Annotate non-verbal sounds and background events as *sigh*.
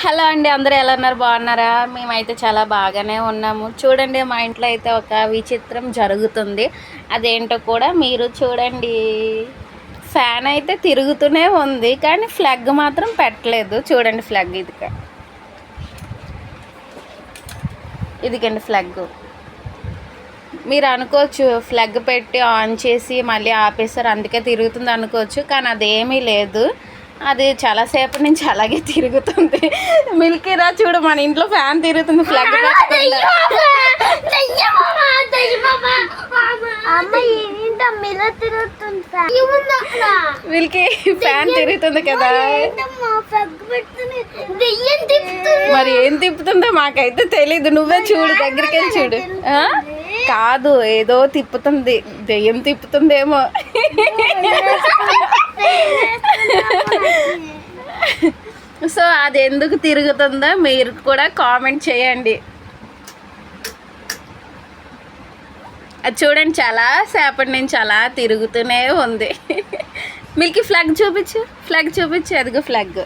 Hello అండి అందరూ ఎలా ఉన్నారు? బాగున్నారా? మేమైతే చాలా బాగానే ఉన్నాము. చూడండి మా ఇంట్లో అయితే ఒక విచిత్రం జరుగుతుంది. అదేంటో కూడా మీరు చూడండి. ఫ్యాన్ అయితే తిరుగుతూనే ఉంది కానీ ఫ్లగ్ మాత్రం పెట్టలేదు. చూడండి ఫ్లగ్ ఇది ఇదిగండి ఫ్లగ్. మీరు అనుకోవచ్చు ఫ్లగ్ పెట్టి ఆన్ చేసి మళ్ళీ ఆపేసారు అందుకే తిరుగుతుంది అనుకోవచ్చు కానీ అదేమీ లేదు. అది చాలాసేపటి నుంచి అలాగే తిరుగుతుంది. మిల్కీరా చూడు మన ఇంట్లో ఫ్యాన్ తిరుగుతుంది తిరుగుతుంది మిల్కీ ఫ్యాన్ తిరుగుతుంది కదా. మరి ఏం తిప్పుతుందో మాకైతే తెలీదు. నువ్వే చూడు దగ్గరికి వెళ్ళి చూడు? కాదు ఏదో తిప్పుతుంది. దెయ్యం తిప్పుతుందేమో. అది ఎందుకు తిరుగుతుందో మీరు కూడా కామెంట్ చేయండి. అది చూడండి చాలా సేపటి నుంచి అలా తిరుగుతూనే ఉంది. *laughs* మీకు ఫ్లాగ్ చూపించు ఫ్లాగ్ చూపించు అదిగో ఫ్లాగ్.